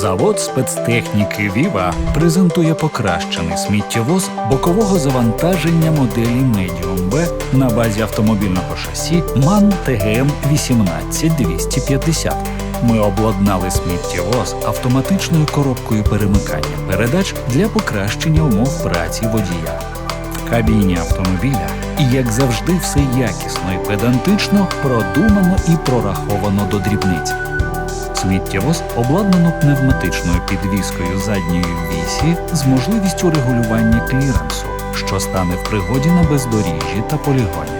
Завод спецтехніки Віва презентує покращений сміттєвоз бокового завантаження моделі Medium B на базі автомобільного шасі MAN TGM 18250. Ми обладнали сміттєвоз автоматичною коробкою перемикання передач для покращення умов праці водія. В кабіні автомобіля, і як завжди, все якісно і педантично, продумано і прораховано до дрібниць. Сміттєвоз обладнано пневматичною підвіскою задньої вісі з можливістю регулювання кліренсу, що стане в пригоді на бездоріжжі та полігоні.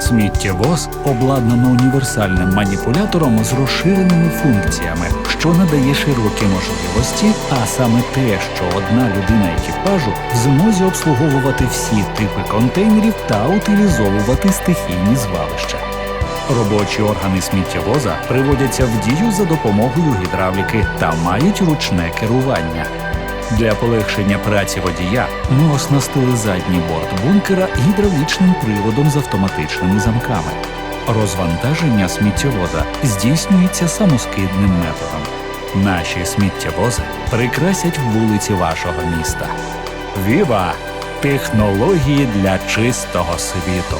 Сміттєвоз обладнано універсальним маніпулятором з розширеними функціями, що надає широкі можливості, а саме те, що одна людина екіпажу в змозі обслуговувати всі типи контейнерів та утилізовувати стихійні звалища. Робочі органи сміттєвоза приводяться в дію за допомогою гідравліки та мають ручне керування. Для полегшення праці водія ми оснастили задній борт бункера гідравлічним приводом з автоматичними замками. Розвантаження сміттєвоза здійснюється самоскидним методом. Наші сміттєвози прикрасять вулиці вашого міста. Віва! Технології для чистого світу.